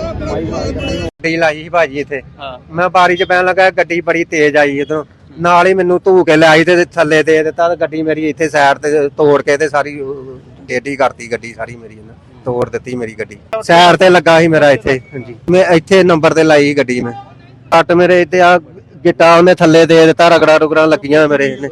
ਗੱਡੀ ਲਾਈ ਸੀ ਭਾਜੀ ਇੱਥੇ। ਮੈਂ ਬਾਰੀ 'ਚ ਪੈਣ ਲੱਗਾ ਗੱਡੀ ਬੜੀ ਤੇਜ਼ ਆਈ ਇਧਰੋਂ। ਨਾਲ ਹੀ ਮੈਨੂੰ ਧੂ ਕੇ ਲਿਆਈ ਤੇ ਥੱਲੇ ਦੇ ਦਿੱਤਾ ਤੇ ਗੱਡੀ ਮੇਰੀ ਇੱਥੇ ਸਾਈਡ ਤੇ ਤੋੜ ਕੇ ਤੇ ਸਾਰੀ ਟੇਢੀ ਕਰਤੀ ਗੱਡੀ ਸਾਰੀ ਮੇਰੀ ਇਹਨੇ। ਤੋੜ ਦਿੱਤੀ ਮੇਰੀ ਗੱਡੀ। ਸਾਈਡ ਤੇ ਲੱਗਾ ਸੀ ਮੇਰਾ ਇੱਥੇ। ਹਾਂਜੀ। ਮੈਂ ਇੱਥੇ ਨੰਬਰ ਤੇ ਲਾਈ ਗੱਡੀ ਮੈਂ। ਕੱਟ ਮੇਰੇ ਇੱਥੇ ਆ ਗਿੱਟਾ ਉਹਨੇ ਥੱਲੇ ਦੇ ਦਿੱਤਾ, ਰਗੜਾ ਰੁਗੜਾ ਲੱਗੀਆਂ ਮੇਰੇ ਇਹਨੇ।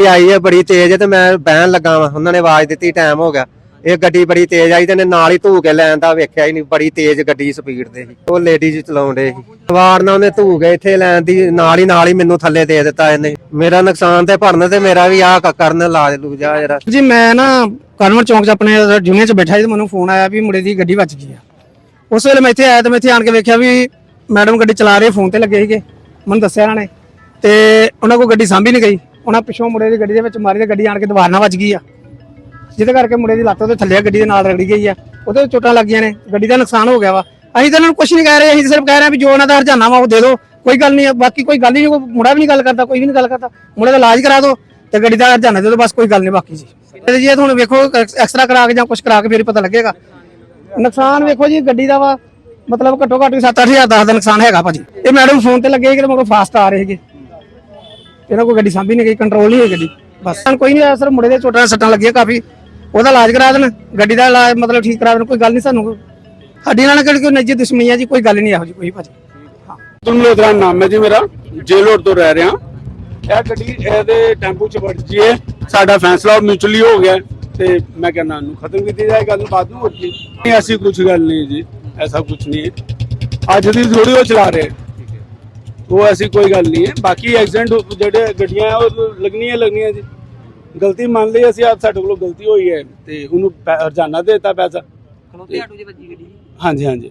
ਇਹ ਆਈ ਹੈ ਬੜੀ ਤੇਜ਼ ਤੇ ਮੈਂ ਬਹਿਣ ਲੱਗਾ ਵਾਂ, ਉਹਨਾਂ ਨੇ ਆਵਾਜ਼ ਦਿੱਤੀ ਟਾਈਮ ਹੋ ਗਿਆ। ਇਹ ਗੱਡੀ ਬੜੀ ਤੇਜ਼ ਆਈ ਤੇ ਇਹਨੇ ਨਾਲ ਹੀ ਧੂ ਕੇ ਲੈਣ ਦਾ ਵੇਖਿਆ ਹੀ ਨਹੀਂ, ਬੜੀ ਤੇਜ਼ ਗੱਡੀ ਸਪੀਡ ਤੇ ਸੀ। ਉਹ ਲੇਡੀਜ਼ ਚਲਾਉਂਦੇ ਸੀ। ਸਵਾਰ ਨਾਲ ਉਹਨੇ ਧੂ ਕੇ ਇੱਥੇ ਲੈਣ ਦੀ, ਨਾਲ ਹੀ ਨਾਲ ਹੀ ਮੈਨੂੰ ਥੱਲੇ ਦੇ ਦਿੱਤਾ ਇਹਨੇ। ਮੇਰਾ ਨੁਕਸਾਨ ਤੇ ਭਰਨ ਤੇ ਮੇਰਾ ਵੀ ਆ ਕਰਨ ਲਾ ਲੂ ਜਾ ਜਰਾ। ਜੀ, ਮੈਂ ਨਾ ਕਨਵਰ ਚੌਂਕ 'ਚ ਆਪਣੇ ਜੁਨੀਅਰ 'ਚ ਬੈਠਾ ਸੀ ਤੇ ਮੈਨੂੰ ਫੋਨ ਆਇਆ ਵੀ ਮੁੰਡੇ ਦੀ ਗੱਡੀ ਵੱਜ ਗਈ ਆ। ਉਸ ਵੇਲੇ ਮੈਂ ਇੱਥੇ ਆਇਆ ਤੇ ਮੈਂ ਇੱਥੇ ਆਣ ਕੇ ਵੇਖਿਆ ਵੀ ਮੈਡਮ ਗੱਡੀ ਚਲਾ ਰਹੇ ਫੋਨ ਤੇ ਲੱਗੇ ਸੀਗੇ। ਮੈਨੂੰ ਦੱਸਿਆ ਇਹਨਾਂ ਨੇ। ਤੇ ਉਹਨਾਂ ਕੋਲ ਗੱਡੀ ਸਾਂਭੀ ਨਹੀਂ ਗਈ। ਉਹਨਾਂ ਪਿੱਛੋਂ ਮੁੰਡੇ ਦੀ ਗੱਡੀ ਦੇ ਵਿੱਚ ਮਾਰੀ ਤੇ ਗੱਡੀ ਆਣ ਕੇ ਦੀਵਾਰ ਨਾਲ ਵੱਜ ਗਈ ਆ। ਜਿਹਦੇ ਕਰਕੇ ਮੁੰਡੇ ਦੀ ਲੱਤ ਉਹਦੇ ਥੱਲੇ ਗੱਡੀ ਦੇ ਨਾਲ ਰਗੜੀ ਗਈ ਆ। ਉਹਦੇ ਚੋਟਾਂ ਲੱਗੀਆਂ ਨੇ। ਗੱਡੀ ਦਾ ਨੁਕਸਾਨ ਹੋ ਗਿਆ ਵਾ। ਅਸੀਂ ਤਾਂ ਇਹਨਾਂ ਨੂੰ ਕੁਝ ਨਹੀਂ ਕਹਿ ਰਹੇ। ਅਸੀਂ ਸਿਰਫ ਕਹਿ ਰਹੇ ਹਾਂ ਵੀ ਜੋ ਉਹਨਾਂ ਦਾ ਹਰਜਾਨਾ ਵਾ ਉਹ ਦੇ ਦਿਓ। ਕੋਈ ਗੱਲ ਨਹੀਂ ਹੈ, ਬਾਕੀ ਕੋਈ ਗੱਲ ਹੀ ਨਹੀਂ ਕੋਈ ਮੁੰਡਾ ਵੀ ਨਹੀਂ ਗੱਲ ਕਰਦਾ ਕੋਈ ਵੀ ਨਹੀਂ ਗੱਲ ਕਰਦਾ ਮੁੰਡੇ ਦਾ ਇਲਾਜ ਕਰਾ ਦਿਓ ਤੇ ਗੱਡੀ ਦਾ ਹਰਜਾਨਾ ਦੇ ਦਿਓ। ਬਸ ਕੋਈ ਗੱਲ ਨਹੀਂ ਬਾਕੀ ਜੀ। ਤੇ ਜੀ ਇਹ ਤੁਹਾਨੂੰ ਵੇਖੋ ਐਕਸਟਰਾ ਕਰਾ ਕੇ ਜਾਂ ਕੁਝ ਕਰਾ ਕੇ ਫੇਰ ਹੀ ਪਤਾ ਲੱਗੇਗਾ। ਨੁਕਸਾਨ ਵੇਖੋ ਜੀ ਗੱਡੀ ਦਾ ਵਾ। ਮਤਲਬ ਘੱਟੋ ਘੱਟ 7-8000 ਦਾ ਨੁਕਸਾਨ ਹੈਗਾ ਭਾਜੀ। ਇਹ ਮੈਡਮ ਫੋਨ ਤੇ ਲੱਗੇ ਕਿ ਮੇਰੇ ਫਾਸਟ ਆ ਰਹੇ ਹੈਗੇ ਇਹਨਾਂ ਕੋਈ ਗੱਡੀ ਸਾਂਭੀ ਨਹੀਂ ਗਈ ਕੰਟਰੋਲ ਨਹੀਂ ਹੋਈ ਗੱਡੀ। ਬਸ। ਕੋਈ ਨਹੀਂ ਆਇਆ ਸਰ ਮੁੰਡੇ ਦੇ ਚੋਟਾਂ ਸੱਟਾਂ ਲੱਗੀਆਂ ਕਾਫੀ। ਉਹਦਾ ਇਲਾਜ ਕਰਾ ਦੇਣ, ਗੱਡੀ ਦਾ ਇਲਾਜ ਮਤਲਬ ਠੀਕ ਕਰਾ ਦੇਣ, ਕੋਈ ਗੱਲ ਨਹੀਂ ਸਾਨੂੰ। ਸਾਡੀ ਨਾਲ ਕਿਹੜੀ ਕੋਈ ਨਿੱਜੀ ਦੁਸ਼ਮਣੀ ਆ ਜੀ, ਕੋਈ ਗੱਲ ਨਹੀਂ ਇਹੋ ਜੀ ਕੋਈ ਭਾਜੀ। ਤੁਮ ਲੋਧਰਾ ਨਾਮ ਹੈ ਜੀ ਮੇਰਾ ਜੇਲ ਤੋਂ ਰਹਿ ਰਿਹਾ। ਇਹ ਗੱਡੀ ਇਹਦੇ ਟੈਂਪੂ ਚ ਵੜ ਜੀ ਸਾਡਾ ਫੈਸਲਾ ਮਿਊਚੁਅਲੀ ਹੋ ਗਿਆ ਤੇ ਮੈਂ ਕਹਿੰਦਾ ਨੂੰ ਖਤਮ ਕੀਤੀ ਜਾਏ, ਗੱਲ ਨੂੰ ਬਾਅਦ ਨੂੰ ਹੋਰ ਕੀ। ਨਹੀਂ, ਐਸੀ ਕੁਝ ਗੱਲ ਨਹੀਂ ਜੀ। ਐਸਾ ਕੁਝ ਨਹੀਂ। ਹੈ ਅੱਜ ਦੀ ਥੋੜੀ ਉਹ ਚਲਾ ਰਹੇ। ਉਹ ਐਸੀ ਕੋਈ ਗੱਲ ਨਹੀਂ ਹੈ। ਬਾਕੀ ਐਕਸੀਡੈਂਟ ਜਿਹੜੇ ਗੱਡੀਆਂ ਹੈ ਉਹ ਲੱਗਣੀਆਂ ਲੱਗਣੀਆਂ ਜੀ। ਗਲਤੀ ਮੰਨ ਲਈ ਅਸੀਂ ਅੱਜ ਸਾਡੇ ਕੋਲੋਂ ਗਲਤੀ ਹੋਈ ਹੈ ਤੇ ਉਹਨੂੰ ਪੈ- ਹਰਜਾਨਾ ਦੇ ਦਿੱਤਾ ਪੈਸਾ। ਖਲੋਤੇ ਆਟੋ 'ਚ ਵੱਜੀ ਗੱਡੀ। ਹਾਂਜੀ ਹਾਂਜੀ।